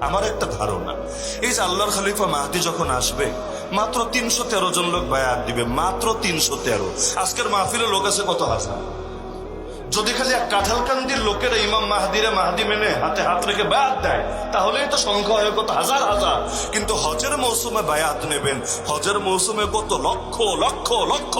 আমার একটা ধারণা। এই যে আল্লাহর খালিফা মাহাদি যখন আসবে, মাত্র তিনশো তেরো জন লোক বায়াত দিবে, মাত্র তিনশো তেরো। আজকের মাহফিলে লোক আছে কত হাজার? যদি খালি এক কাঁঠালকান্দির লোকেরা ইমাম মাহাদিরে মাহাদি মেনে হাতে হাত রেখে বায়াত দেয়, তাহলেই তো সংখ্যা হয় কত হাজার হাজার। কিন্তু হজের মৌসুমে বায়াত নেবেন। হজের মৌসুমে কত লক্ষ লক্ষ লক্ষ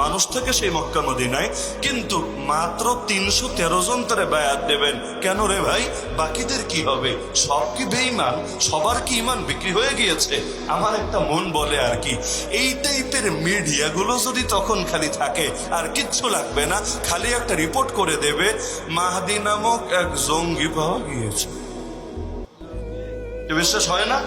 মানুষ থেকে সেই মক্কা নদী মদিনায়। কিন্তু মাত্র তিনশো তেরো জন তারে বায়াত দেবেন। কেন রে ভাই? বাকিদের কি হবে? সব কি বেঈমান? সবার কি ইমান বিক্রি হয়ে গিয়েছে? আমার একটা মন বলে আর কি। এই টাইপের মিডিয়াগুলো যদি তখন খালি থাকে, আর কিচ্ছু লাগবে না। খালি একটা রিপোর্ট করে দেবে। মাহাদি নামক এক জঙ্গি পাওয়া গিয়েছে। বিশ্বাস হয় না?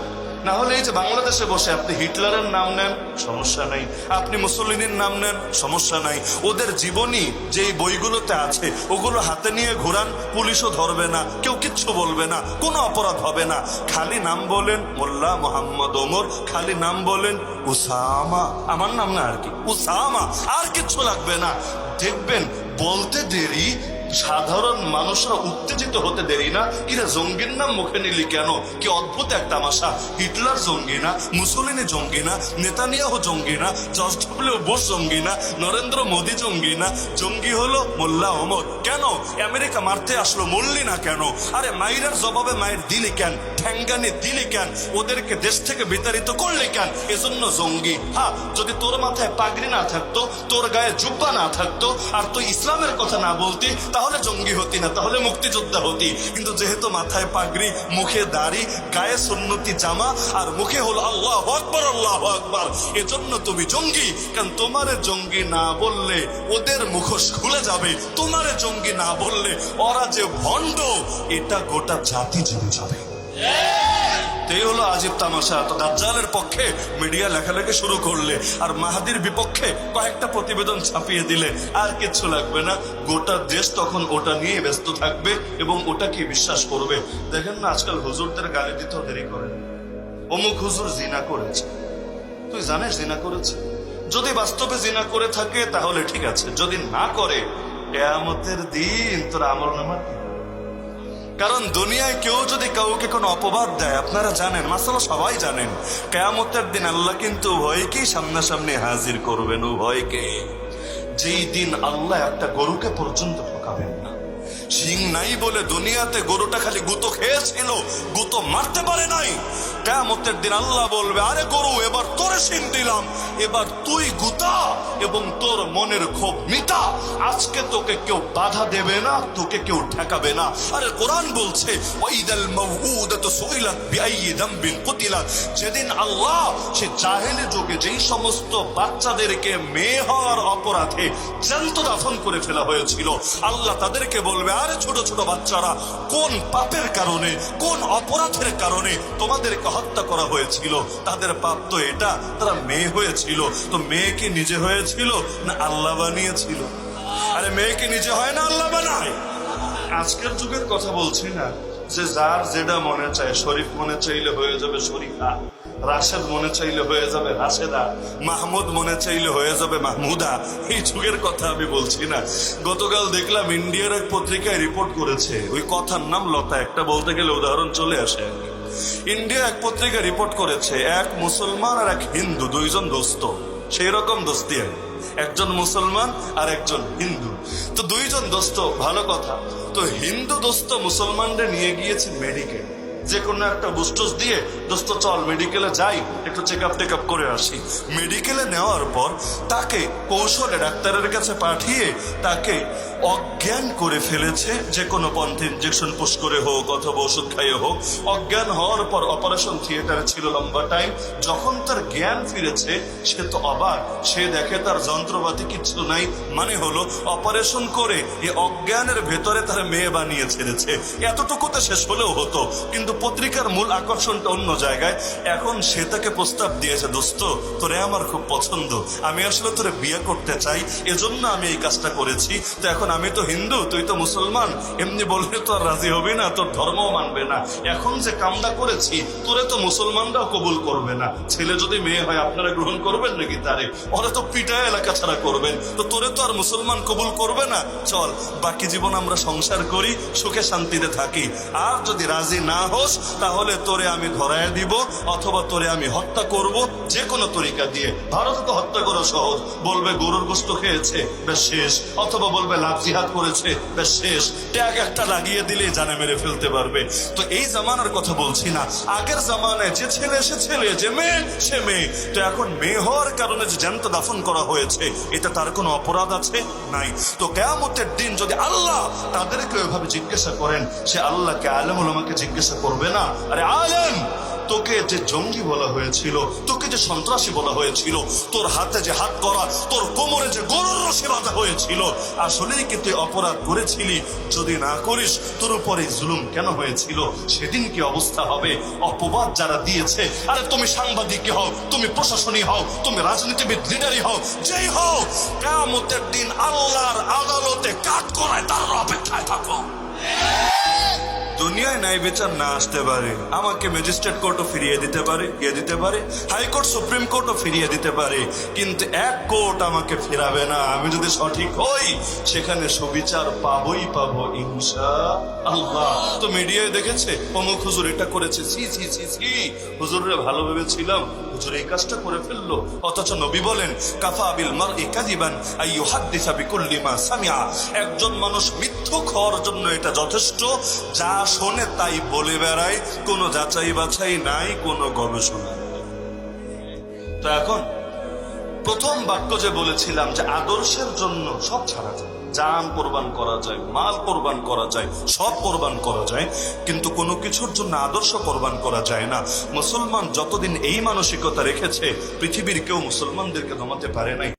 না হলে এই যে বাংলাদেশে বসে আপনি হিটলারের নাম নেন, সমস্যা নাই। আপনি মুসলিনের নাম নেন, সমস্যা নাই। ওদের জীবনী যেই বইগুলোতে আছে, ওগুলো হাতে নিয়ে ঘোরান, পুলিশও ধরবে না, কেউ কিচ্ছু বলবে না, কোনো অপরাধ হবে না। খালি নাম বলেন মোল্লা মোহাম্মদ ওমর, খালি নাম বলেন উসামা। আমার নাম না আর কি, উসামা। আর কিচ্ছু লাগবে না। দেখবেন বলতে দেরি সাধারণ মানুষরা উত্তেজিত হতে দেরি না। কিরা জঙ্গির নাম মুখে নিলি কেন? কি অদ্ভুত এক তামাশা। হিটলার জঙ্গি না, মুসলিনী জঙ্গি না, নেতানিয়াহ জঙ্গি না, জর্জ ডব্লিউ বোস জঙ্গি না, নরেন্দ্র মোদী জঙ্গি না। জঙ্গি হলো মোল্লা ওমর কেন? আমেরিকা মারতে আসলো মরলি না কেন? আরে মাইরের জবাবে মায়ের দিলি কেন? ঠ্যাঙ্গানি দিলি কেন? ওদেরকে দেশ থেকে বিতাড়িত করলি কেন? এজন্য জঙ্গি। হ্যাঁ যদি তোর মাথায় পাগড়ি না থাকতো, তোর গায়ে জুব্বা না থাকতো, আর তুই ইসলামের কথা না বলতি জঙ্গি হতি না, তাহলে মুক্তিযোদ্ধা হতি। কিন্তু যেহেতু মাথায় পাগড়ি, মুখে দাড়ি, গায়ে সন্নতি জামা, আর মুখে হলো আল্লাহ আকবর আল্লাহ আকবর, এজন্য তুমি জঙ্গি। কারণ তোমার জঙ্গি না বললে ওদের মুখোশ খুলে যাবে। তোমার জঙ্গি না বললে ওরা যে ভণ্ড, এটা গোটা জাতি জেনে যাবে। এই হলো আজিব তামাশা। তো দাজ্জালের পক্ষে মিডিয়া লেখালেখি শুরু করলে আর মাহাদির বিপক্ষে কয়েকটা প্রতিবেদন ছাপিয়ে দিলে আর কিচ্ছু লাগবে না। গোটা দেশ তখন ওটা নিয়ে ব্যস্ত থাকবে এবং ওটাকে বিশ্বাস করবে? দেখেন না, আজকাল হুজুরদের গালি দিতেও দেরি করে। অমুক হুজুর জিনা করেছে। তুই জানিস জিনা করেছে? যদি বাস্তবে জিনা করে থাকে তাহলে ঠিক আছে, যদি না করে, কেয়ামতের দিন তোর আমল নামা? কারণ দুনিয়ায় কেউ যদি কাউকে কোনো অপবাদ দেয়, আপনারা জানেন মাসালা সবাই জানেন, কেয়ামতের দিন আল্লাহ কিন্তু উভয়কেই সামনাসামনি হাজির করবেন, উভয়কে। যেই দিন আল্লাহ একটা গরুকে পর্যন্ত ঠকাবেন না। শিং নাই বলে দুনিয়াতে গরুটা খালি গুতো খেয়েছিল, গুতো মারতে পারে নাই। কেয়ামতের দিন আল্লাহ বলবে, আরে গরু, এবার তোরে শিং দিলাম। এবার তুই গুতা এবং তোর মনের ক্ষোভ মিটা। আজকে তোকে কেউ বাধা দেবে না, তোকে কেউ ঠেকাবে না। আরে কোরআন বলছে, ওয়াইদাল মাউউদাতু সুইলাত বিআইয়ি যামবিন কুতিলাত। যেদিন আল্লাহ, সে জাহেলি যুগে যেই সমস্ত বাচ্চাদেরকে মেয়ে হওয়ার অপরাধে জ্যান্ত দাফন করে ফেলা হয়েছিল, আল্লাহ তাদেরকে বলবে, আরে ছোট ছোট বাচ্চারা, কোন পাপের কারণে, কোন অপরাধের কারণে তোমাদেরকে হত্যা করা হয়েছিল। তাদের পাপ তো এটা, তারা মেয়ে হয়েছিল। তো মেয়ে কি নিজে হয়েছিল না আল্লাহ বানিয়েছিল? আরে মেয়ে কি নিজে হয় না আল্লাহ বানায়? আজকের যুগের কথা বলছি না যে যার যেটা মনে চায়, শরীফ মনে চাইলে হয়ে যাবে শরীফা, রাশেদ মনে চাইলে হয়ে যাবে রাশেদা, মাহমুদ মনে চাইলে হয়ে যাবে মাহমুদা। এই যুগের কথা আমি বলছি না। গতকাল দেখলাম ইন্ডিয়ার এক পত্রিকায় রিপোর্ট করেছে। ওই কথার নাম লতা, একটা বলতে গেলে উদাহরণ চলে আসে। ইন্ডিয়া এক পত্রিকা রিপোর্ট করেছে, এক মুসলমান আর এক হিন্দু, দুইজন দোস্ত। সেই রকম দোস্তি একজন মুসলমান আর একজন হিন্দু। তো দুইজন দোস্ত, ভালো কথা। তো হিন্দু দোস্ত মুসলমানদের নিয়ে গিয়েছে মেডিকেল যে কোনো একটা বুস্টস দিয়ে, দোস্ত, চল মেডিকেলে যাই, একটু চেক আপ টেক আপ করে আসি। মেডিকেলে নেওয়ার পর তাকে কৌশলে ডাক্তারের কাছে পাঠিয়ে তাকে অজ্ঞান করে ফেলেছে যে কোনো পন্থে ইঞ্জেকশন পুশ করে হোক অথবা ওষুধ খাইয়ে হোক, অজ্ঞান হওয়ার পর অপারেশন থিয়েটারে ছিল লম্বা টাইম যখন তার জ্ঞান ফিরেছে, সে তো অবাক। সে দেখে তার যন্ত্রপাতি কিচ্ছু নাই। মানে হলো অপারেশন করে এ অজ্ঞানের ভেতরে তার মেয়ে বানিয়ে ছেড়েছে। এতটুকুতে শেষ হলেও হতো। কিন্তু পত্রিকার মূল আকর্ষণটা অন্য জায়গায়। এখন সে তাকে প্রস্তাব দিয়েছে, দোস্ত, তোরে আমার খুব পছন্দ। আমি আসলে তোরে বিয়ে করতে চাই। এজন্য আমি এই কাজটা করেছি। তো এখন আমি তো হিন্দু, তুই তো মুসলমান। এমনি বললে তো আর রাজি হবি না, তোর ধর্মও মানবে না। এখন যে কামটা করেছি, তোরে তো মুসলমানরাও কবুল করবে না। ছেলে যদি মেয়ে হয়, আপনারা গ্রহণ করবেন নাকি তারে? ওরা তো পিটায় এলাকা ছাড়া করবেন। তো তোরে তো আর মুসলমান কবুল করবে না? চল, বাকি জীবন আমরা সংসার করি, সুখে শান্তিতে থাকি। আর যদি রাজি না হোস, তাহলে তোরে আমি ধরায় দিব, অথবা তোরে আমি হত্যা করব যে কোনো তরিকা দিয়ে। ভারত তো হত্যা করা সহজ। বলবে গরুর গোস্ত খেয়েছে বেশ শেষ। অথবা বলবে লাভ জিহাদ করেছে শেষ। ট্যাগ একটা লাগিয়ে দিলে জানে মেরে ফেলতে পারবে। তো এই জামানার কথা বলছি না। আগের জামানায় যে ছেলে সে ছেলে, যে মেয়ে সে মেয়ে। তো এখন মেয়ে হওয়ার কারণে যে জ্যান্ত দাফন করা হয়েছে এটা তার কোনো অপরাধ আছে? নাই। তো কেয়ামতের দিন যদি আল্লাহ তাদেরকে ওইভাবে জিজ্ঞাসা করেন, সে আল্লাহকে আলেম আমাকে জিজ্ঞাসা করবে না? আরে আলেম! তোকে যে জঙ্গি বলা হয়েছিল, তোকে যে সন্ত্রাসী বলা হয়েছিল, তোর হাতে যে হাত করা, তোর কোমরে যে গরুর রসে বাঁধা হয়েছিল, আসলেই কি তুই অপরাধ করেছিলি? যদি না করিস, তোর উপরে জুলুম কেন হয়েছিল? সেদিন কি অবস্থা হবে? অপবাদ যারা দিয়েছে, আরে তুমি সাংবাদিক হও, তুমি প্রশাসনী হও, তুমি রাজনীতিবিদ, লিডারই হও, যেই হও কেমতের দিন আল্লাহর আদালতে কাট করায় তার অপেক্ষায় থাকো। দুনিয়ায় ন্যায় বিচার না আসতে পারে। আমাকে ম্যাজিস্ট্রেট কোর্টও ফিরিয়ে দিতে পারে কে দিতে পারে হাইকোর্ট সুপ্রিম কোর্টও ফিরিয়ে দিতে পারে। কিন্তু এক কোর্ট আমাকে ফেরাবে না। আমি যদি সঠিক হই, সেখানে সুবিচার পাবই পাবো ইনশা আল্লাহ তো মিডিয়ায় দেখেছে? অমুক হুজুর এটা করেছে সি সি সি সি হুজুরে ভালো ভেবেছিলাম হুজুর এই কাজটা করে ফেলল। অথচ নবী বলেন, কাফা বিল মার কাদিবান আইয়ু হাদ্দিসা বিকুল্লি মা সামিয়া একজন মানুষ মিথ্যুক হওয়ার জন্য এটা যথেষ্ট। যা শোনে তাই বলে বেড়ায়, কোনো যাচাই বাছাই নাই, কোনো গবেষণা তো এখন, প্রথম বাক্য যে বলেছিলাম যে আদর্শের জন্য সব ছাড়া যায়। জান কোরবান করা যায়, মাল কোরবান করা যায়, সব কোরবান করা যায়, কিন্তু কোনো কিছুর জন্য আদর্শ কোরবান করা যায় না। মুসলমান যতদিন এই মানসিকতা রেখেছে, পৃথিবীর কেউ মুসলমানদেরকে দমাতে পারে নাই।